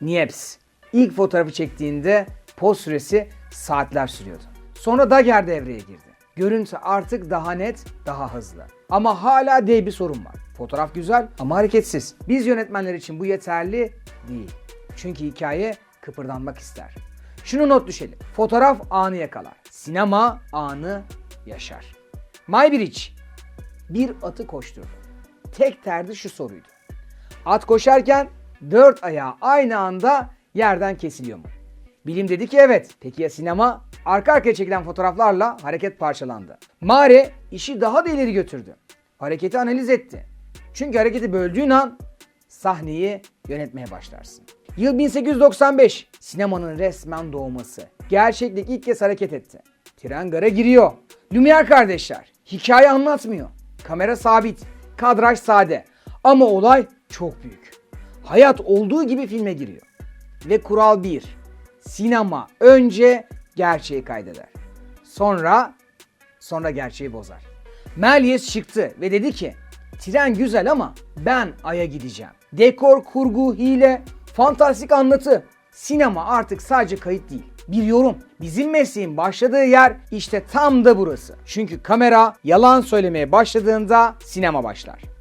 Niepce ilk fotoğrafı çektiğinde poz süresi saatler sürüyordu. Sonra Daguerre devreye girdi. Görüntü artık daha net, daha hızlı. Ama hala dev bir sorun var. Fotoğraf güzel ama hareketsiz. Biz yönetmenler için bu yeterli değil. Çünkü hikaye kıpırdanmak ister. Şunu not düşelim. Fotoğraf anı yakalar. Sinema anı yaşar. Maybridge bir atı koşturdu. Tek derdi şu soruydu. At koşarken dört ayağı aynı anda yerden kesiliyor mu? Bilim dedi ki evet. Peki ya sinema? Arka arkaya çekilen fotoğraflarla hareket parçalandı. Mare işi daha da ileri götürdü. Hareketi analiz etti. Çünkü hareketi böldüğün an sahneyi yönetmeye başlarsın. Yıl 1895. Sinemanın resmen doğması. Gerçeklik ilk kez hareket etti. Tren gara giriyor. Lumière kardeşler. Hikaye anlatmıyor. Kamera sabit. Kadraj sade. Ama olay çok büyük. Hayat olduğu gibi filme giriyor. Ve kural 1. Sinema önce gerçeği kaydeder. Sonra sonra gerçeği bozar. Méliès çıktı ve dedi ki tren güzel ama ben Ay'a gideceğim. Dekor, kurgu, hile, fantastik anlatı. Sinema artık sadece kayıt değil. Bir yorum. Bizim mesleğin başladığı yer işte tam da burası. Çünkü kamera yalan söylemeye başladığında sinema başlar.